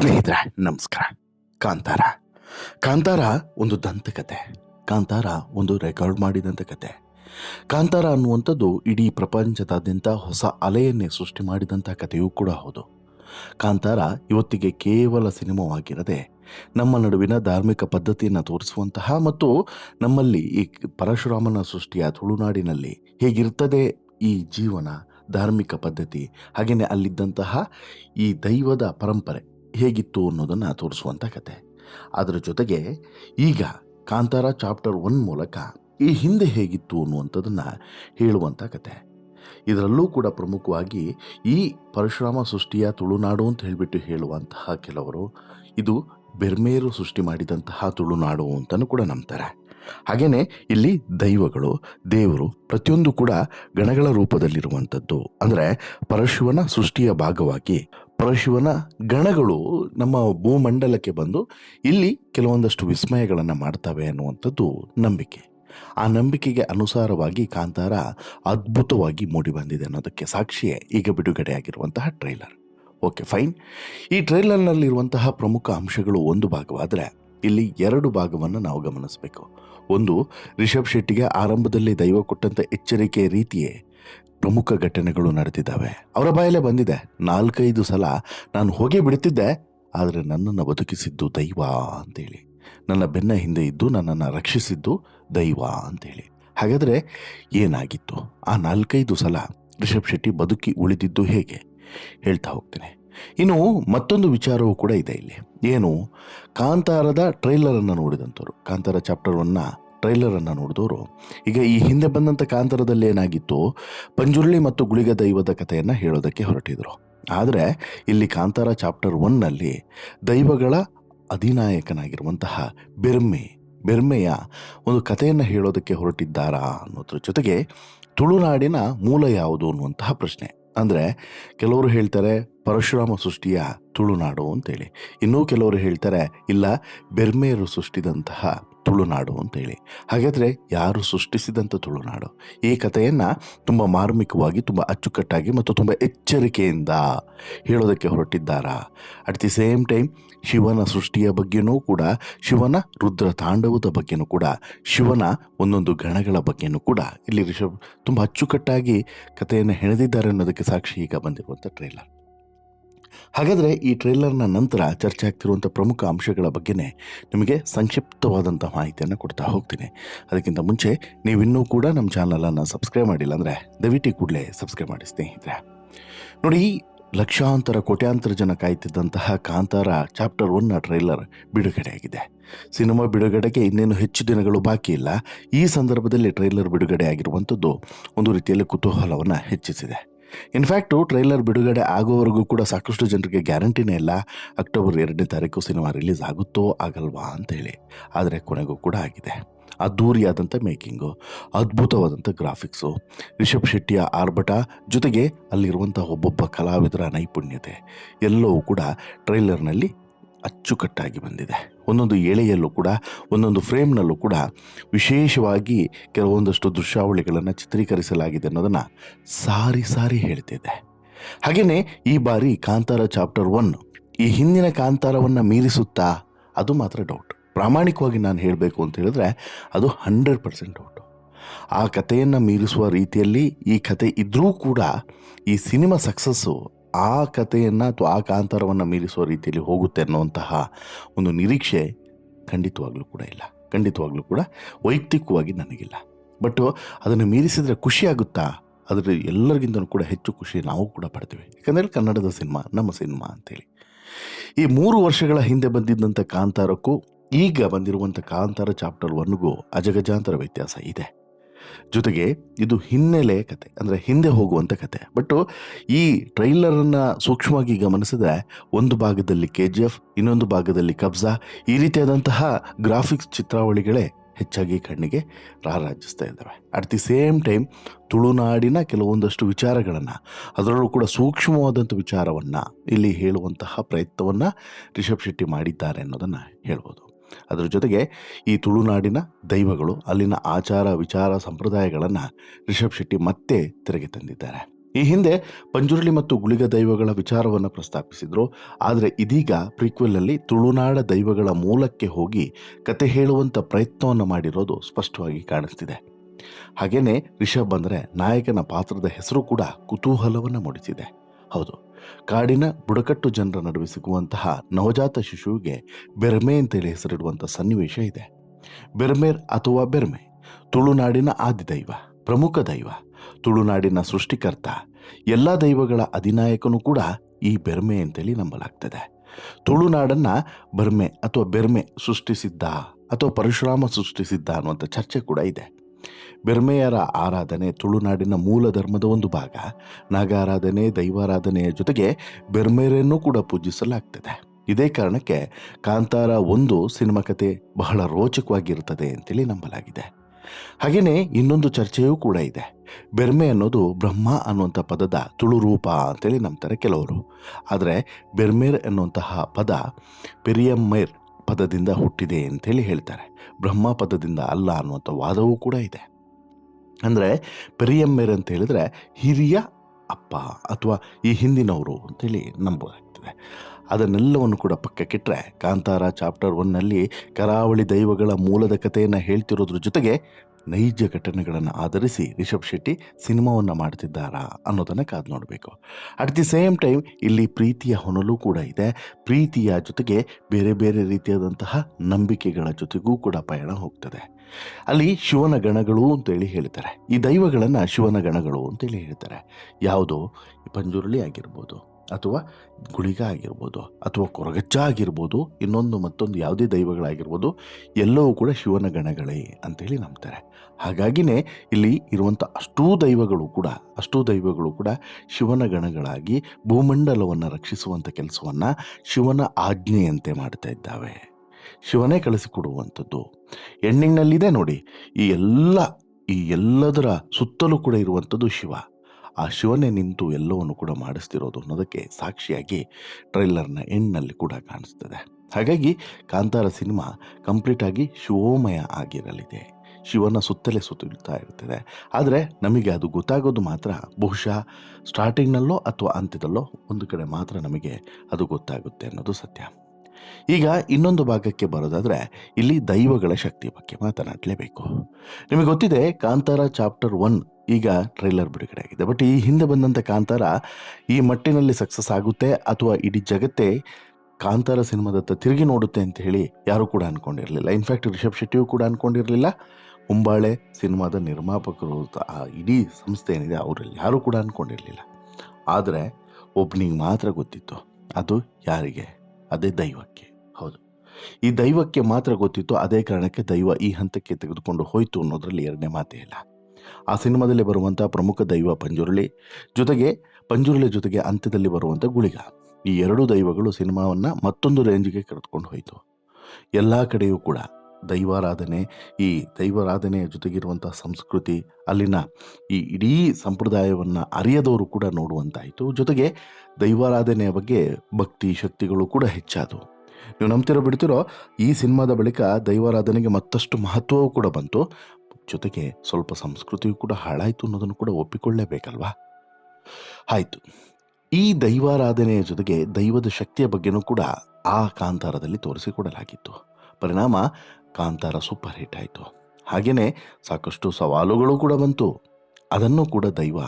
ಸ್ನೇಹಿತರೆ, ನಮಸ್ಕಾರ. ಕಾಂತಾರ. ಕಾಂತಾರ ಒಂದು ದಂತಕತೆ ಕಾಂತಾರ ಒಂದು ರೆಕಾರ್ಡ್ ಮಾಡಿದಂಥ ಕತೆ. ಕಾಂತಾರ ಅನ್ನುವಂಥದ್ದು ಇಡೀ ಪ್ರಪಂಚದಾದ್ಯಂತ ಹೊಸ ಅಲೆಯನ್ನೇ ಸೃಷ್ಟಿ ಮಾಡಿದಂಥ ಕಥೆಯೂ ಕೂಡ ಹೌದು. ಕಾಂತಾರ ಇವತ್ತಿಗೆ ಕೇವಲ ಸಿನಿಮಾವಾಗಿರದೆ ನಮ್ಮ ನಡುವಿನ ಧಾರ್ಮಿಕ ಪದ್ಧತಿಯನ್ನು ತೋರಿಸುವಂತಹ ಮತ್ತು ನಮ್ಮಲ್ಲಿ ಈ ಪರಶುರಾಮನ ಸೃಷ್ಟಿಯ ತುಳುನಾಡಿನಲ್ಲಿ ಹೇಗಿರ್ತದೆ ಈ ಜೀವನ, ಧಾರ್ಮಿಕ ಪದ್ಧತಿ ಹಾಗೆಯೇ ಅಲ್ಲಿದ್ದಂತಹ ಈ ದೈವದ ಪರಂಪರೆ. ಹೇಗಿತ್ತು ಅನ್ನೋದನ್ನು ತೋರಿಸುವಂಥ ಕತೆ. ಅದರ ಜೊತೆಗೆ ಈಗ ಕಾಂತಾರ ಚಾಪ್ಟರ್ ಒನ್ ಮೂಲಕ ಈ ಹಿಂದೆ ಹೇಗಿತ್ತು ಅನ್ನುವಂಥದ್ದನ್ನು ಹೇಳುವಂಥ ಕತೆ. ಇದರಲ್ಲೂ ಕೂಡ ಪ್ರಮುಖವಾಗಿ ಈ ಪರಶುರಾಮ ಸೃಷ್ಟಿಯ ತುಳುನಾಡು ಅಂತ ಹೇಳಿಬಿಟ್ಟು ಹೇಳುವಂತಹ ಕೆಲವರು ಇದು ಬೆರ್ಮೇರು ಸೃಷ್ಟಿ ಮಾಡಿದಂತಹ ತುಳುನಾಡು ಅಂತಲೂ ಕೂಡ ನಂಬ್ತಾರೆ. ಹಾಗೆಯೇ ಇಲ್ಲಿ ದೈವಗಳು, ದೇವರು ಪ್ರತಿಯೊಂದು ಕೂಡ ಗಣಗಳ ರೂಪದಲ್ಲಿರುವಂಥದ್ದು. ಅಂದರೆ ಪರಶುವನ ಸೃಷ್ಟಿಯ ಭಾಗವಾಗಿ ಪರಶುವನ ಗಣಗಳು ನಮ್ಮ ಭೂಮಂಡಲಕ್ಕೆ ಬಂದು ಇಲ್ಲಿ ಕೆಲವೊಂದಷ್ಟು ವಿಸ್ಮಯಗಳನ್ನು ಮಾಡ್ತವೆ ಅನ್ನುವಂಥದ್ದು ನಂಬಿಕೆ. ಆ ನಂಬಿಕೆಗೆ ಅನುಸಾರವಾಗಿ ಕಾಂತಾರ ಅದ್ಭುತವಾಗಿ ಮೂಡಿಬಂದಿದೆ ಅನ್ನೋದಕ್ಕೆ ಸಾಕ್ಷಿಯೇ ಈಗ ಬಿಡುಗಡೆಯಾಗಿರುವಂತಹ ಟ್ರೈಲರ್. Okay, fine. ಈ ಟ್ರೈಲರ್ನಲ್ಲಿರುವಂತಹ ಪ್ರಮುಖ ಅಂಶಗಳು ಒಂದು ಭಾಗವಾದರೆ ಇಲ್ಲಿ ಎರಡು ಭಾಗವನ್ನು ನಾವು ಗಮನಿಸಬೇಕು. ಒಂದು, ರಿಷಬ್ ಶೆಟ್ಟಿಗೆ ಆರಂಭದಲ್ಲಿ ದೈವ ಕೊಟ್ಟಂಥ ಎಚ್ಚರಿಕೆಯ ರೀತಿಯೇ ಪ್ರಮುಖ ಘಟನೆಗಳು ನಡೆದಿದ್ದಾವೆ. ಅವರ ಬಾಯಲ್ಲೇ ಬಂದಿದೆ. ನಾಲ್ಕೈದು ಸಲ ನಾನು ಹೋಗಿ ಬಿಡ್ತಿದ್ದೆ. ಆದರೆ ನನ್ನನ್ನು ಬದುಕಿಸಿದ್ದು ದೈವ ಅಂತೇಳಿ. ನನ್ನ ಬೆನ್ನ ಹಿಂದೆ ಇದ್ದು ನನ್ನನ್ನು ರಕ್ಷಿಸಿದ್ದು ದೈವ ಅಂತೇಳಿ. ಹಾಗಾದರೆ ಏನಾಗಿತ್ತು? ಆ ನಾಲ್ಕೈದು ಸಲ ರಿಷಬ್ ಶೆಟ್ಟಿ ಬದುಕಿ ಉಳಿದಿದ್ದು ಹೇಗೆ? ಹೇಳ್ತಾ ಹೋಗ್ತೇನೆ. ಇನ್ನು ಮತ್ತೊಂದು ವಿಚಾರವೂ ಕೂಡ ಇದೆ ಇಲ್ಲಿ. ಏನು? ಕಾಂತಾರದ ಟ್ರೈಲರನ್ನು ನೋಡಿದಂಥವ್ರು ಕಾಂತಾರ ಚಾಪ್ಟರ್ ಒನ್ನ ಟ್ರೈಲರನ್ನು ನೋಡಿದವರು. ಈಗ ಈ ಹಿಂದೆ ಬಂದಂಥ ಕಾಂತರದಲ್ಲಿ ಏನಾಗಿತ್ತು? ಪಂಜುರ್ಲಿ ಮತ್ತು ಗುಳಿಗ ದೈವದ ಕಥೆಯನ್ನು ಹೇಳೋದಕ್ಕೆ ಹೊರಟಿದ್ರು. ಆದರೆ ಇಲ್ಲಿ ಕಾಂತಾರ ಚಾಪ್ಟರ್ ಒನ್ನಲ್ಲಿ ದೈವಗಳ ಅಧಿನಾಯಕನಾಗಿರುವಂತಹ ಬೆರ್ಮೆ, ಬೆರ್ಮೆಯ ಒಂದು ಕಥೆಯನ್ನು ಹೇಳೋದಕ್ಕೆ ಹೊರಟಿದ್ದಾರಾ ಅನ್ನೋದ್ರ ಜೊತೆಗೆ ತುಳುನಾಡಿನ ಮೂಲ ಯಾವುದು ಅನ್ನುವಂತಹ ಪ್ರಶ್ನೆ. ಅಂದರೆ ಕೆಲವರು ಹೇಳ್ತಾರೆ ಪರಶುರಾಮ ಸೃಷ್ಟಿಯ ತುಳುನಾಡು ಅಂತೇಳಿ. ಇನ್ನೂ ಕೆಲವರು ಹೇಳ್ತಾರೆ ಇಲ್ಲ, ಬೆರ್ಮೆಯರು ಸೃಷ್ಟಿದಂತಹ ತುಳುನಾಡು ಅಂತೇಳಿ ಹಾಗಾದರೆ ಯಾರು ಸೃಷ್ಟಿಸಿದಂಥ ತುಳುನಾಡು? ಈ ಕಥೆಯನ್ನು ತುಂಬ ಮಾರ್ಮಿಕವಾಗಿ, ತುಂಬ ಅಚ್ಚುಕಟ್ಟಾಗಿ ಮತ್ತು ತುಂಬ ಎಚ್ಚರಿಕೆಯಿಂದ ಹೇಳೋದಕ್ಕೆ ಹೊರಟಿದ್ದಾರಾ? ಅಟ್ ದಿ ಸೇಮ್ ಟೈಮ್ ಶಿವನ ಸೃಷ್ಟಿಯ ಬಗ್ಗೆನೂ ಕೂಡ, ಶಿವನ ರುದ್ರ ತಾಂಡವದ ಬಗ್ಗೆನೂ ಕೂಡ, ಶಿವನ ಒಂದೊಂದು ಗಣಗಳ ಬಗ್ಗೆನೂ ಕೂಡ ಇಲ್ಲಿ ರಿಷಬ್ ತುಂಬ ಅಚ್ಚುಕಟ್ಟಾಗಿ ಕಥೆಯನ್ನು ಹೆಣೆದಿದ್ದಾರೆ ಅನ್ನೋದಕ್ಕೆ ಸಾಕ್ಷಿ ಈಗ ಬಂದಿರುವಂಥ ಟ್ರೈಲರ್ ಹಾಗಾದರೆ ಈ ಟ್ರೇಲರ್ನ ನಂತರ ಚರ್ಚೆ ಆಗ್ತಿರುವಂಥ ಪ್ರಮುಖ ಅಂಶಗಳ ಬಗ್ಗೆನೇ ನಿಮಗೆ ಸಂಕ್ಷಿಪ್ತವಾದಂಥ ಮಾಹಿತಿಯನ್ನು ಕೊಡ್ತಾ ಹೋಗ್ತೀನಿ. ಅದಕ್ಕಿಂತ ಮುಂಚೆ ನೀವಿನ್ನೂ ಕೂಡ ನಮ್ಮ ಚಾನಲನ್ನು ಸಬ್ಸ್ಕ್ರೈಬ್ ಮಾಡಿಲ್ಲ ಅಂದರೆ ದಯವಿಟ್ಟು ಕೂಡಲೇ ಸಬ್ಸ್ಕ್ರೈಬ್ ಮಾಡಿ ಸ್ನೇಹಿತರೆ. ನೋಡಿ, ಲಕ್ಷಾಂತರ, ಕೋಟ್ಯಾಂತರ ಜನ ಕಾಯ್ತಿದ್ದಂತಹ ಕಾಂತಾರ ಚಾಪ್ಟರ್ ಒನ್ನ ಟ್ರೈಲರ್ ಬಿಡುಗಡೆಯಾಗಿದೆ. ಸಿನಿಮಾ ಬಿಡುಗಡೆಗೆ ಇನ್ನೇನು ಹೆಚ್ಚು ದಿನಗಳು ಬಾಕಿ ಇಲ್ಲ. ಈ ಸಂದರ್ಭದಲ್ಲಿ ಟ್ರೈಲರ್ ಬಿಡುಗಡೆ ಆಗಿರುವಂಥದ್ದು ಒಂದು ರೀತಿಯಲ್ಲಿ ಕುತೂಹಲವನ್ನು ಹೆಚ್ಚಿಸಿದೆ. ಇನ್ಫ್ಯಾಕ್ಟು ಟ್ರೈಲರ್ ಬಿಡುಗಡೆ ಆಗೋವರೆಗೂ ಕೂಡ ಸಾಕಷ್ಟು ಜನರಿಗೆ ಗ್ಯಾರಂಟಿನೇ ಇಲ್ಲ. ಅಕ್ಟೋಬರ್ ಎರಡನೇ ತಾರೀಕು ಸಿನಿಮಾ ರಿಲೀಸ್ ಆಗುತ್ತೋ ಆಗಲ್ವಾ ಅಂತೇಳಿ. ಆದರೆ ಕೊನೆಗೂ ಕೂಡ ಆಗಿದೆ. ಅದ್ದೂರಿಯಾದಂಥ ಮೇಕಿಂಗು ಅದ್ಭುತವಾದಂಥ ಗ್ರಾಫಿಕ್ಸು ರಿಷಬ್ ಶೆಟ್ಟಿಯ ಆರ್ಭಟ ಜೊತೆಗೆ ಅಲ್ಲಿರುವಂಥ ಒಬ್ಬೊಬ್ಬ ಕಲಾವಿದರ ನೈಪುಣ್ಯತೆ ಎಲ್ಲವೂ ಕೂಡ ಟ್ರೈಲರ್ನಲ್ಲಿ ಅಚ್ಚುಕಟ್ಟಾಗಿ ಬಂದಿದೆ. ಒಂದೊಂದು ಎಳೆಯಲ್ಲೂ ಕೂಡ, ಒಂದೊಂದು ಫ್ರೇಮ್ನಲ್ಲೂ ಕೂಡ ವಿಶೇಷವಾಗಿ ಕೆಲವೊಂದಷ್ಟು ದೃಶ್ಯಾವಳಿಗಳನ್ನು ಚಿತ್ರೀಕರಿಸಲಾಗಿದೆ ಅನ್ನೋದನ್ನು ಸಾರಿ ಸಾರಿ ಹೇಳ್ತಿದೆ ಹಾಗೆಯೇ ಈ ಬಾರಿ ಕಾಂತಾರ ಚಾಪ್ಟರ್ ಒನ್ ಈ ಹಿಂದಿನ ಕಾಂತಾರವನ್ನು ಮೀರಿಸುತ್ತಾ ಅದು ಮಾತ್ರ ಡೌಟ್ ಪ್ರಾಮಾಣಿಕವಾಗಿ ನಾನು ಹೇಳಬೇಕು ಅಂತ ಹೇಳಿದ್ರೆ ಅದು ಹಂಡ್ರೆಡ್ ಪರ್ಸೆಂಟ್ ಡೌಟ್ ಆ ಕಥೆಯನ್ನು ಮೀರಿಸುವ ರೀತಿಯಲ್ಲಿ ಈ ಕತೆ ಇದ್ದರೂ ಕೂಡ ಈ ಸಿನಿಮಾ ಸಕ್ಸಸ್ಸು ಆ ಕಥೆಯನ್ನು ಅಥವಾ ಆ ಕಾಂತಾರವನ್ನು ಮೀರಿಸುವ ರೀತಿಯಲ್ಲಿ ಹೋಗುತ್ತೆ ಅನ್ನುವಂತಹ ಒಂದು ನಿರೀಕ್ಷೆ ಖಂಡಿತವಾಗಲೂ ಕೂಡ ಇಲ್ಲ. ಖಂಡಿತವಾಗಲೂ ಕೂಡ ವೈಯಕ್ತಿಕವಾಗಿ ನನಗಿಲ್ಲ. ಬಟ್ ಅದನ್ನು ಮೀರಿಸಿದರೆ ಖುಷಿಯಾಗುತ್ತಾ ಅದರಲ್ಲಿ ಎಲ್ಲರಿಗಿಂತ ಕೂಡ ಹೆಚ್ಚು ಖುಷಿ ನಾವು ಕೂಡ ಪಡ್ತೇವೆ. ಯಾಕಂದರೆ ಕನ್ನಡದ ಸಿನಿಮಾ, ನಮ್ಮ ಸಿನಿಮಾ ಅಂತೇಳಿ. ಈ ಮೂರು ವರ್ಷಗಳ ಹಿಂದೆ ಬಂದಿದ್ದಂಥ ಕಾಂತಾರಕ್ಕೂ ಈಗ ಬಂದಿರುವಂಥ ಕಾಂತಾರ ಚಾಪ್ಟರ್ ಒನ್ಗೂ ಅಜಗಜಾಂತರ ವ್ಯತ್ಯಾಸ ಇದೆ. ಜೊತೆಗೆ ಇದು ಹಿನ್ನೆಲೆ ಕತೆ, ಅಂದರೆ ಹಿಂದೆ ಹೋಗುವಂಥ ಕತೆ. ಬಟ್ ಈ ಟ್ರೈಲರನ್ನು ಸೂಕ್ಷ್ಮವಾಗಿ ಗಮನಿಸಿದ್ರೆ ಒಂದು ಭಾಗದಲ್ಲಿ ಕೆ ಜಿ ಎಫ್ ಇನ್ನೊಂದು ಭಾಗದಲ್ಲಿ ಕಬ್ಜಾ ಈ ರೀತಿಯಾದಂತಹ ಗ್ರಾಫಿಕ್ಸ್ ಚಿತ್ರಾವಳಿಗಳೇ ಹೆಚ್ಚಾಗಿ ಕಣ್ಣಿಗೆ ರಾರಾಜಿಸ್ತಾ ಇದ್ದಾವೆ. ಅಟ್ ದಿ ಸೇಮ್ ಟೈಮ್ ತುಳುನಾಡಿನ ಕೆಲವೊಂದಷ್ಟು ವಿಚಾರಗಳನ್ನು, ಅದರಲ್ಲೂ ಕೂಡ ಸೂಕ್ಷ್ಮವಾದಂಥ ವಿಚಾರವನ್ನು ಇಲ್ಲಿ ಹೇಳುವಂತಹ ಪ್ರಯತ್ನವನ್ನು ರಿಷಬ್ ಶೆಟ್ಟಿ ಮಾಡಿದ್ದಾರೆ ಅನ್ನೋದನ್ನು ಹೇಳ್ಬೋದು. ಅದರ ಜೊತೆಗೆ ಈ ತುಳುನಾಡಿನ ದೈವಗಳು ಅಲ್ಲಿನ ಆಚಾರ ವಿಚಾರ ಸಂಪ್ರದಾಯಗಳನ್ನು ರಿಷಬ್ ಶೆಟ್ಟಿ ಮತ್ತೆ ತೆರೆಗೆ ತಂದಿದ್ದಾರೆ. ಈ ಹಿಂದೆ ಪಂಜುರ್ಲಿ ಮತ್ತು ಗುಳಿಗ ದೈವಗಳ ವಿಚಾರವನ್ನು ಪ್ರಸ್ತಾಪಿಸಿದರು. ಆದರೆ ಇದೀಗ ಪ್ರೀಕ್ವೆಲಲ್ಲಿ ತುಳುನಾಡ ದೈವಗಳ ಮೂಲಕ್ಕೆ ಹೋಗಿ ಕತೆ ಹೇಳುವಂಥ ಪ್ರಯತ್ನವನ್ನು ಮಾಡಿರೋದು ಸ್ಪಷ್ಟವಾಗಿ ಕಾಣಿಸ್ತಿದೆ. ಹಾಗೇನೆ ರಿಷಬ್ ಅಂದರೆ ನಾಯಕನ ಪಾತ್ರದ ಹೆಸರು ಕೂಡ ಕುತೂಹಲವನ್ನು ಮೂಡಿಸಿದೆ. ಹೌದು ಕಾಡಿನ ಬುಡಕಟ್ಟು ಜನರ ನಡುವೆ ಸಿಗುವಂತಹ ನವಜಾತ ಶಿಶುವಿಗೆ ಬೆರ್ಮೆ ಅಂತೇಳಿ ಹೆಸರಿಡುವಂಥ ಸನ್ನಿವೇಶ ಇದೆ. ಬೆರ್ಮೇರ್ ಅಥವಾ ಬೆರ್ಮೆ, ತುಳುನಾಡಿನ ಆದಿದೈವ ಪ್ರಮುಖ ದೈವ, ತುಳುನಾಡಿನ ಸೃಷ್ಟಿಕರ್ತ, ಎಲ್ಲ ದೈವಗಳ ಅಧಿನಾಯಕನು ಕೂಡ ಈ ಬೆರ್ಮೆ ಅಂತೇಳಿ ನಂಬಲಾಗ್ತದೆ. ತುಳುನಾಡನ್ನ ಬರ್ಮೆ ಅಥವಾ ಬೆರ್ಮೆ ಸೃಷ್ಟಿಸಿದ್ದ ಅಥವಾ ಪರಶುರಾಮ ಸೃಷ್ಟಿಸಿದ್ದ ಅನ್ನುವಂಥ ಚರ್ಚೆ ಕೂಡ ಇದೆ. ಬೆರ್ಮೆಯರ ಆರಾಧನೆ ತುಳುನಾಡಿನ ಮೂಲ ಧರ್ಮದ ಒಂದು ಭಾಗ. ನಾಗಾರಾಧನೆ, ದೈವಾರಾಧನೆಯ ಜೊತೆಗೆ ಬೆರ್ಮೇರನ್ನು ಕೂಡ ಪೂಜಿಸಲಾಗ್ತದೆ. ಇದೇ ಕಾರಣಕ್ಕೆ ಕಾಂತಾರ ಒಂದು ಸಿನಿಮಾ ಕತೆ ಬಹಳ ರೋಚಕವಾಗಿರುತ್ತದೆ ಅಂತೇಳಿ ನಂಬಲಾಗಿದೆ. ಹಾಗೆಯೇ ಇನ್ನೊಂದು ಚರ್ಚೆಯೂ ಕೂಡ ಇದೆ. ಬೆರ್ಮೆ ಅನ್ನೋದು ಬ್ರಹ್ಮ ಅನ್ನುವಂಥ ಪದದ ತುಳು ರೂಪ ಅಂತೇಳಿ ನಂಬ್ತಾರೆ ಕೆಲವರು. ಆದರೆ ಬೆರ್ಮೇರ್ ಎನ್ನುವಂತಹ ಪದ ಪೆರಿಯಮ್ಮೇರ್ ಪದದಿಂದ ಹುಟ್ಟಿದೆ ಅಂತೇಳಿ ಹೇಳ್ತಾರೆ. ಬ್ರಹ್ಮ ಪದದಿಂದ ಅಲ್ಲ ಅನ್ನುವಂಥ ವಾದವೂ ಕೂಡ ಇದೆ. ಅಂದರೆ ಪೆರಿಯಮ್ಮೇರ್ ಅಂತ ಹೇಳಿದ್ರೆ ಹಿರಿಯ ಅಪ್ಪ ಅಥವಾ ಈ ಹಿಂದಿನವರು ಅಂತೇಳಿ ನಂಬಲಾಗ್ತದೆ ಅದನ್ನೆಲ್ಲವನ್ನು ಕೂಡ ಪಕ್ಕಕ್ಕಿಟ್ಟರೆ ಕಾಂತಾರ ಚಾಪ್ಟರ್ ಒನ್ನಲ್ಲಿ ಕರಾವಳಿ ದೈವಗಳ ಮೂಲದ ಕಥೆಯನ್ನು ಹೇಳ್ತಿರೋದ್ರ ಜೊತೆಗೆ ನೈಜ ಘಟನೆಗಳನ್ನು ಆಧರಿಸಿ ರಿಷಬ್ ಶೆಟ್ಟಿ ಸಿನಿಮಾವನ್ನು ಮಾಡ್ತಿದ್ದಾರಾ ಅನ್ನೋದನ್ನು ಕಾದು ನೋಡಬೇಕು. ಅಟ್ ದಿ ಸೇಮ್ ಟೈಮ್ ಇಲ್ಲಿ ಪ್ರೀತಿಯ ಹೊನಲು ಕೂಡ ಇದೆ. ಪ್ರೀತಿಯ ಜೊತೆಗೆ ಬೇರೆ ಬೇರೆ ರೀತಿಯಾದಂತಹ ನಂಬಿಕೆಗಳ ಜೊತೆಗೂ ಕೂಡ ಪಯಣ ಹೋಗ್ತದೆ. ಅಲ್ಲಿ ಶಿವನ ಗಣಗಳು ಅಂತೇಳಿ ಹೇಳ್ತಾರೆ. ಈ ದೈವಗಳನ್ನು ಶಿವನ ಗಣಗಳು ಅಂತೇಳಿ ಹೇಳ್ತಾರೆ. ಯಾವುದೋ ಪಂಜುರುಳಿ ಆಗಿರ್ಬೋದು. ಅಥವಾ ಗುಳಿಗ ಆಗಿರ್ಬೋದು ಅಥವಾ ಕೊರಗಜ್ಜ ಆಗಿರ್ಬೋದು ಇನ್ನೊಂದು ಮತ್ತೊಂದು ಯಾವುದೇ ದೈವಗಳಾಗಿರ್ಬೋದು, ಎಲ್ಲವೂ ಕೂಡ ಶಿವನ ಗಣಗಳೇ ಅಂತೇಳಿ ನಂಬ್ತಾರೆ. ಹಾಗಾಗಿನೇ ಇಲ್ಲಿ ಇರುವಂಥ ಅಷ್ಟೂ ದೈವಗಳು ಕೂಡ, ಅಷ್ಟೂ ದೈವಗಳು ಕೂಡ ಶಿವನ ಗಣಗಳಾಗಿ ಭೂಮಂಡಲವನ್ನು ರಕ್ಷಿಸುವಂಥ ಕೆಲಸವನ್ನು ಶಿವನ ಆಜ್ಞೆಯಂತೆ ಮಾಡ್ತಾ ಇದ್ದಾವೆ. ಶಿವನೇ ಕಳಿಸಿಕೊಡುವಂಥದ್ದು. ಎಂಡಿಂಗ್ನಲ್ಲಿದೆ ನೋಡಿ, ಈ ಎಲ್ಲ, ಈ ಎಲ್ಲದರ ಸುತ್ತಲೂ ಕೂಡ ಇರುವಂಥದ್ದು ಶಿವ. ಆ ಶಿವನೇ ನಿಂತು ಎಲ್ಲವನ್ನು ಕೂಡ ಮಾಡಿಸ್ತಿರೋದು ಅನ್ನೋದಕ್ಕೆ ಸಾಕ್ಷಿಯಾಗಿ ಟ್ರೈಲರ್ನ ಎಂಡ್ನಲ್ಲಿ ಕೂಡ ಕಾಣಿಸ್ತದೆ. ಹಾಗಾಗಿ ಕಾಂತಾರ ಸಿನಿಮಾ ಕಂಪ್ಲೀಟಾಗಿ ಶಿವೋಮಯ ಆಗಿರಲಿದೆ. ಶಿವನ ಸುತ್ತಲೇ ಸುತ್ತಿರ್ತಾ ಇರ್ತದೆ. ಆದರೆ ನಮಗೆ ಅದು ಗೊತ್ತಾಗೋದು ಮಾತ್ರ ಬಹುಶಃ ಸ್ಟಾರ್ಟಿಂಗ್ನಲ್ಲೋ ಅಥವಾ ಅಂತ್ಯದಲ್ಲೋ ಒಂದು ಕಡೆ ಮಾತ್ರ ನಮಗೆ ಅದು ಗೊತ್ತಾಗುತ್ತೆ ಅನ್ನೋದು ಸತ್ಯ. ಈಗ ಇನ್ನೊಂದು ಭಾಗಕ್ಕೆ ಬರೋದಾದರೆ ಇಲ್ಲಿ ದೈವಗಳ ಶಕ್ತಿ ಬಗ್ಗೆ ಮಾತನಾಡಲೇಬೇಕು. ನಿಮಗೆ ಗೊತ್ತಿದೆ, ಕಾಂತಾರ ಚಾಪ್ಟರ್ ಒನ್ ಈಗ ಟ್ರೈಲರ್ ಬಿಡುಗಡೆ ಆಗಿದೆ. ಬಟ್ ಈ ಹಿಂದೆ ಬಂದಂಥ ಕಾಂತಾರ ಈ ಮಟ್ಟಿನಲ್ಲಿ ಸಕ್ಸಸ್ ಆಗುತ್ತೆ ಅಥವಾ ಇಡೀ ಜಗತ್ತೇ ಕಾಂತಾರ ಸಿನಿಮಾದತ್ತ ತಿರುಗಿ ನೋಡುತ್ತೆ ಅಂತ ಹೇಳಿ ಯಾರೂ ಕೂಡ ಅಂದ್ಕೊಂಡಿರಲಿಲ್ಲ ಇನ್ಫ್ಯಾಕ್ಟ್ ರಿಷಬ್ ಶೆಟ್ಟಿಯೂ ಕೂಡ ಅಂದ್ಕೊಂಡಿರಲಿಲ್ಲ ಉಂಬಾಳೆ ಸಿನಿಮಾದ ನಿರ್ಮಾಪಕರು ಆ ಇಡೀ ಸಂಸ್ಥೆ ಏನಿದೆ ಅವರಲ್ಲಿ ಯಾರೂ ಕೂಡ ಅಂದ್ಕೊಂಡಿರಲಿಲ್ಲ ಆದರೆ ಒಬ್ಬನಿಗೆ ಮಾತ್ರ ಗೊತ್ತಿತ್ತು. ಅದು ಯಾರಿಗೆ? ಅದೇ ದೈವಕ್ಕೆ. ಹೌದು. ಈ ದೈವಕ್ಕೆ ಮಾತ್ರ ಗೊತ್ತಿತ್ತು, ಅದೇ ಕಾರಣಕ್ಕೆ ದೈವ ಈ ಹಂತಕ್ಕೆ ತೆಗೆದುಕೊಂಡು ಹೋಯಿತು ಅನ್ನೋದರಲ್ಲಿ ಎರಡನೇ ಮಾತೇ ಇಲ್ಲ. ಆ ಸಿನಿಮಾದಲ್ಲಿ ಬರುವಂಥ ಪ್ರಮುಖ ದೈವ ಪಂಜುರುಳಿ, ಜೊತೆಗೆ ಪಂಜುರುಳಿ ಜೊತೆಗೆ ಅಂತ್ಯದಲ್ಲಿ ಬರುವಂಥ ಗುಳಿಗ. ಈ ಎರಡೂ ದೈವಗಳು ಸಿನಿಮಾವನ್ನು ಮತ್ತೊಂದು ರೇಂಜ್ಗೆ ಕರೆದುಕೊಂಡು ಹೋಯಿತು. ಎಲ್ಲ ಕಡೆಯೂ ಕೂಡ ದೈವಾರಾಧನೆ, ಈ ದೈವಾರಾಧನೆಯ ಜೊತೆಗಿರುವಂಥ ಸಂಸ್ಕೃತಿ, ಅಲ್ಲಿನ ಈ ಇಡೀ ಸಂಪ್ರದಾಯವನ್ನು ಅರಿಯದವರು ಕೂಡ ನೋಡುವಂತಾಯಿತು. ಜೊತೆಗೆ ದೈವಾರಾಧನೆಯ ಬಗ್ಗೆ ಭಕ್ತಿ, ಶಕ್ತಿಗಳು ಕೂಡ ಹೆಚ್ಚಾದವು. ನೀವು ನಂಬ್ತಿರೋ ಬಿಡ್ತಿರೋ, ಈ ಸಿನಿಮಾದ ಬಳಿಕ ದೈವಾರಾಧನೆಗೆ ಮತ್ತಷ್ಟು ಮಹತ್ವವೂ ಕೂಡ ಬಂತು. ಜೊತೆಗೆ ಸ್ವಲ್ಪ ಸಂಸ್ಕೃತಿಯೂ ಕೂಡ ಹಾಳಾಯಿತು ಅನ್ನೋದನ್ನು ಕೂಡ ಒಪ್ಪಿಕೊಳ್ಳೇಬೇಕಲ್ವಾ? ಆಯಿತು. ಈ ದೈವಾರಾಧನೆಯ ಜೊತೆಗೆ ದೈವದ ಶಕ್ತಿಯ ಬಗ್ಗೆನೂ ಕೂಡ ಆ ಕಾಂತಾರದಲ್ಲಿ ತೋರಿಸಿಕೊಡಲಾಗಿತ್ತು. ಪರಿಣಾಮ ಕಾಂತಾರ ಸೂಪರ್ ಹಿಟ್ ಆಯಿತು. ಹಾಗೆಯೇ ಸಾಕಷ್ಟು ಸವಾಲುಗಳು ಕೂಡ ಬಂತು. ಅದನ್ನು ಕೂಡ ದೈವ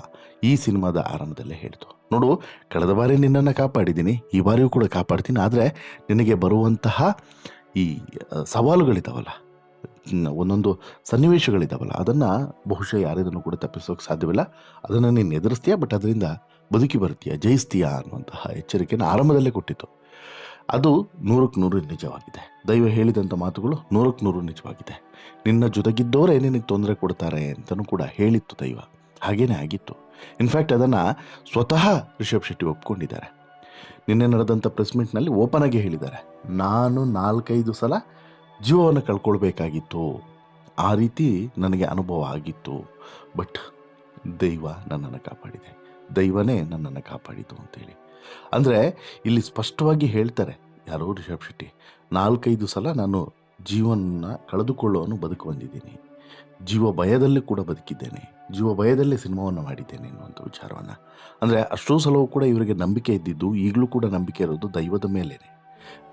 ಈ ಸಿನಿಮಾದ ಆರಂಭದಲ್ಲೇ ಹೇಳಿತು. ನೋಡು, ಕಳೆದ ಬಾರಿ ನಿನ್ನನ್ನು ಕಾಪಾಡಿದ್ದೀನಿ, ಈ ಬಾರಿಯೂ ಕೂಡ ಕಾಪಾಡ್ತೀನಿ, ಆದರೆ ನಿನಗೆ ಬರುವಂತಹ ಈ ಸವಾಲುಗಳಿದ್ದಾವಲ್ಲ ಒಂದೊಂದು ಸನ್ನಿವೇಶಗಳಿದ್ದಾವಲ್ಲ ಅದನ್ನು ಬಹುಶಃ ಯಾರಿದನ್ನು ಕೂಡ ತಪ್ಪಿಸೋಕೆ ಸಾಧ್ಯವಿಲ್ಲ. ಅದನ್ನು ನೀನು ಎದುರಿಸ್ತೀಯಾ? ಬಟ್ ಅದರಿಂದ ಬದುಕಿ ಬರ್ತೀಯಾ ಜಯಿಸ್ತೀಯಾ? ಅನ್ನುವಂತಹ ಎಚ್ಚರಿಕೆಯನ್ನು ಆರಂಭದಲ್ಲೇ ಕೊಟ್ಟಿತ್ತು. ಅದು ನೂರಕ್ಕೆ ನೂರು ನಿಜವಾಗಿದೆ. ದೈವ ಹೇಳಿದಂಥ ಮಾತುಗಳು ನೂರಕ್ಕೆ ನೂರು ನಿಜವಾಗಿದೆ. ನಿನ್ನ ಜೊತೆಗಿದ್ದವರೇ ನಿನಗೆ ತೊಂದರೆ ಕೊಡ್ತಾರೆ ಅಂತಲೂ ಕೂಡ ಹೇಳಿತ್ತು ದೈವ. ಹಾಗೇನೇ ಆಗಿತ್ತು. ಇನ್ಫ್ಯಾಕ್ಟ್ ಅದನ್ನು ಸ್ವತಃ ರಿಷಬ್ ಶೆಟ್ಟಿ ಒಪ್ಕೊಂಡಿದ್ದಾರೆ. ನಿನ್ನೆ ನಡೆದಂಥ ಪ್ರೆಸ್ ಮೀಟ್ನಲ್ಲಿ ಓಪನ್ ಆಗಿ ಹೇಳಿದ್ದಾರೆ. ನಾನು ನಾಲ್ಕೈದು ಸಲ ಜೀವವನ್ನು ಕಳ್ಕೊಳ್ಬೇಕಾಗಿತ್ತು. ಆ ರೀತಿ ನನಗೆ ಅನುಭವ ಆಗಿತ್ತು. ಬಟ್ ದೈವ ನನ್ನನ್ನು ಕಾಪಾಡಿದೆ. ದೈವನೇ ನನ್ನನ್ನು ಕಾಪಾಡಿತು ಅಂತೇಳಿ. ಅಂದರೆ ಇಲ್ಲಿ ಸ್ಪಷ್ಟವಾಗಿ ಹೇಳ್ತಾರೆ, ಯಾರೋ ರಿಷಬ್ ಶೆಟ್ಟಿ, ನಾಲ್ಕೈದು ಸಲ ನಾನು ಜೀವನ ಕಳೆದುಕೊಳ್ಳೋನು ಬದುಕು ಬಂದಿದ್ದೀನಿ ಜೀವ ಭಯದಲ್ಲೇ ಕೂಡ ಬದುಕಿದ್ದೇನೆ. ಜೀವ ಭಯದಲ್ಲೇ ಸಿನಿಮಾವನ್ನು ಮಾಡಿದ್ದೇನೆ ಅನ್ನುವಂಥ ವಿಚಾರವನ್ನು. ಅಂದರೆ ಅಷ್ಟೋ ಸಲವೂ ಕೂಡ ಇವರಿಗೆ ನಂಬಿಕೆ ಇದ್ದಿದ್ದು ಈಗಲೂ ಕೂಡ ನಂಬಿಕೆ ಇರೋದು ದೈವದ ಮೇಲೇನೆ.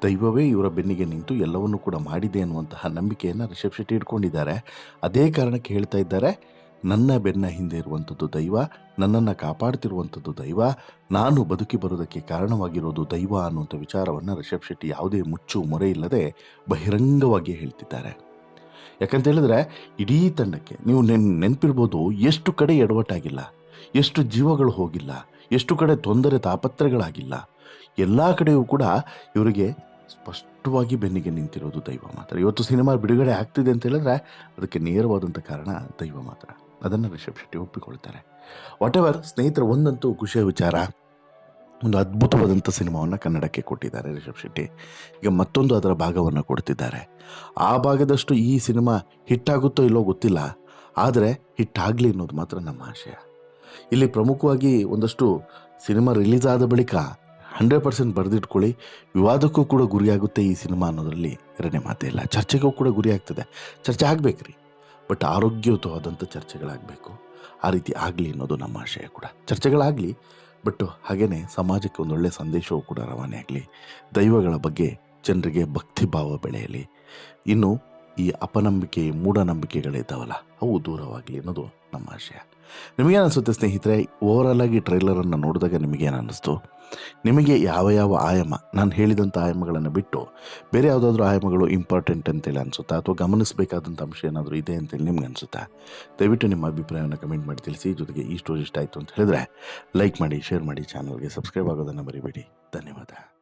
ದೈವವೇ ಇವರ ಬೆನ್ನಿಗೆ ನಿಂತು ಎಲ್ಲವನ್ನೂ ಕೂಡ ಮಾಡಿದೆ ಅನ್ನುವಂತಹ ನಂಬಿಕೆಯನ್ನು ರಿಷಬ್ ಶೆಟ್ಟಿ ಇಟ್ಕೊಂಡಿದ್ದಾರೆ. ಅದೇ ಕಾರಣಕ್ಕೆ ಹೇಳ್ತಾ ಇದ್ದಾರೆ ನನ್ನ ಬೆನ್ನ ಹಿಂದೆ ಇರುವಂಥದ್ದು ದೈವ, ನನ್ನನ್ನು ಕಾಪಾಡ್ತಿರುವಂಥದ್ದು ದೈವ, ನಾನು ಬದುಕಿ ಬರೋದಕ್ಕೆ ಕಾರಣವಾಗಿರೋದು ದೈವ ಅನ್ನುವಂಥ ವಿಚಾರವನ್ನು ರಿಷಬ್ ಶೆಟ್ಟಿ ಯಾವುದೇ ಮುಚ್ಚು ಮೊರೆ ಇಲ್ಲದೆ ಬಹಿರಂಗವಾಗಿ ಹೇಳ್ತಿದ್ದಾರೆ. ಯಾಕಂತ ಹೇಳಿದ್ರೆ ಇಡೀ ತಂಡಕ್ಕೆ ನೀವು ನೆನ್, ನೆನಪಿರ್ಬೋದು ಎಷ್ಟು ಕಡೆ ಎಡವಟ್ಟಾಗಿಲ್ಲ, ಎಷ್ಟು ಜೀವಗಳು ಹೋಗಿಲ್ಲ, ಎಷ್ಟು ಕಡೆ ತೊಂದರೆ ತಾಪತ್ರೆಗಳಾಗಿಲ್ಲ ಎಲ್ಲ ಕಡೆಯೂ ಕೂಡ ಇವರಿಗೆ ಸ್ಪಷ್ಟವಾಗಿ ಬೆನ್ನಿಗೆ ನಿಂತಿರೋದು ದೈವ ಮಾತ್ರ. ಇವತ್ತು ಸಿನಿಮಾ ಬಿಡುಗಡೆ ಆಗ್ತಿದೆ ಅಂತ ಹೇಳಿದ್ರೆ ಅದಕ್ಕೆ ನೇರವಾದಂಥ ಕಾರಣ ದೈವ ಮಾತ್ರ. ಅದನ್ನು ರಿಷಬ್ ಶೆಟ್ಟಿ ಒಪ್ಪಿಕೊಳ್ತಾರೆ. ವಾಟ್ ಎವರ್ ಸ್ನೇಹಿತರ, ಒಂದಂತೂ ಖುಷಿಯ ವಿಚಾರ. ಒಂದು ಅದ್ಭುತವಾದಂಥ ಸಿನಿಮಾವನ್ನು ಕನ್ನಡಕ್ಕೆ ಕೊಟ್ಟಿದ್ದಾರೆ ರಿಷಬ್ ಶೆಟ್ಟಿ. ಈಗ ಮತ್ತೊಂದು ಅದರ ಭಾಗವನ್ನು ಕೊಡ್ತಿದ್ದಾರೆ. ಆ ಭಾಗದಷ್ಟು ಈ ಸಿನಿಮಾ ಹಿಟ್ಟಾಗುತ್ತೋ ಇಲ್ಲೋ ಗೊತ್ತಿಲ್ಲ. ಆದರೆ ಹಿಟ್ಟಾಗಲಿ ಅನ್ನೋದು ಮಾತ್ರ ನಮ್ಮ ಆಶಯ. ಇಲ್ಲಿ ಪ್ರಮುಖವಾಗಿ ಒಂದಷ್ಟು ಸಿನಿಮಾ ರಿಲೀಸ್ ಆದ ಬಳಿಕ ಹಂಡ್ರೆಡ್ ಪರ್ಸೆಂಟ್ ಬರೆದಿಟ್ಕೊಳ್ಳಿ. ವಿವಾದಕ್ಕೂ ಕೂಡ ಗುರಿಯಾಗುತ್ತೆ ಈ ಸಿನಿಮಾ ಅನ್ನೋದರಲ್ಲಿ ಎರಡನೇ ಮಾತೇ ಇಲ್ಲ. ಚರ್ಚೆಗೂ ಕೂಡ ಗುರಿ ಆಗ್ತದೆ. ಚರ್ಚೆ ಆಗಬೇಕ್ರಿ. ಬಟ್ ಆರೋಗ್ಯಯುತವಾದಂಥ ಚರ್ಚೆಗಳಾಗಬೇಕು. ಆ ರೀತಿ ಆಗಲಿ ಅನ್ನೋದು ನಮ್ಮ ಆಶಯ ಕೂಡ. ಚರ್ಚೆಗಳಾಗಲಿ, ಬಟ್ ಹಾಗೇ ಸಮಾಜಕ್ಕೆ ಒಂದೊಳ್ಳೆ ಸಂದೇಶವೂ ಕೂಡ ರವಾನೆ ಆಗಲಿ, ದೈವಗಳ ಬಗ್ಗೆ ಜನರಿಗೆ ಭಕ್ತಿ ಭಾವ ಬೆಳೆಯಲಿ. ಇನ್ನು ಈ ಅಪನಂಬಿಕೆ ಮೂಢನಂಬಿಕೆಗಳಿದ್ದಾವಲ್ಲ ಅವು ದೂರವಾಗಲಿ ಅನ್ನೋದು ನಮ್ಮ ಆಶಯ. ನಿಮಗೇನು ಅನಿಸುತ್ತೆ ಸ್ನೇಹಿತರೆ ಓವರಾಲ್ ಆಗಿ ಟ್ರೈಲರನ್ನು ನೋಡಿದಾಗ ನಿಮಗೇನು ನಿಮಗೆ ಯಾವ ಯಾವ ಆಯಾಮ? ನಾನು ಹೇಳಿದಂಥ ಆಯಾಮಗಳನ್ನು ಬಿಟ್ಟು ಬೇರೆ ಯಾವುದಾದ್ರೂ ಆಯಾಮಗಳು ಇಂಪಾರ್ಟೆಂಟ್ ಅಂತೇಳಿ ಅನಿಸುತ್ತಾ? ಅಥವಾ ಗಮನಿಸಬೇಕಾದಂಥ ಅಂಶ ಏನಾದರೂ ಇದೆ ಅಂತೇಳಿ ನಿಮ್ಗೆ ಅನಿಸುತ್ತಾ ದಯವಿಟ್ಟು ನಿಮ್ಮ ಅಭಿಪ್ರಾಯವನ್ನು ಕಮೆಂಟ್ ಮಾಡಿ ತಿಳಿಸಿ. ಜೊತೆಗೆ ಈ ಸ್ಟೋರಿ ಇಷ್ಟ ಆಯಿತು ಅಂತ ಹೇಳಿದ್ರೆ ಲೈಕ್ ಮಾಡಿ ಶೇರ್ ಮಾಡಿ ಚಾನಲ್ಗೆ ಸಬ್ಸ್ಕ್ರೈಬ್ ಆಗೋದನ್ನು ಮರಿಬೇಡಿ. ಧನ್ಯವಾದ.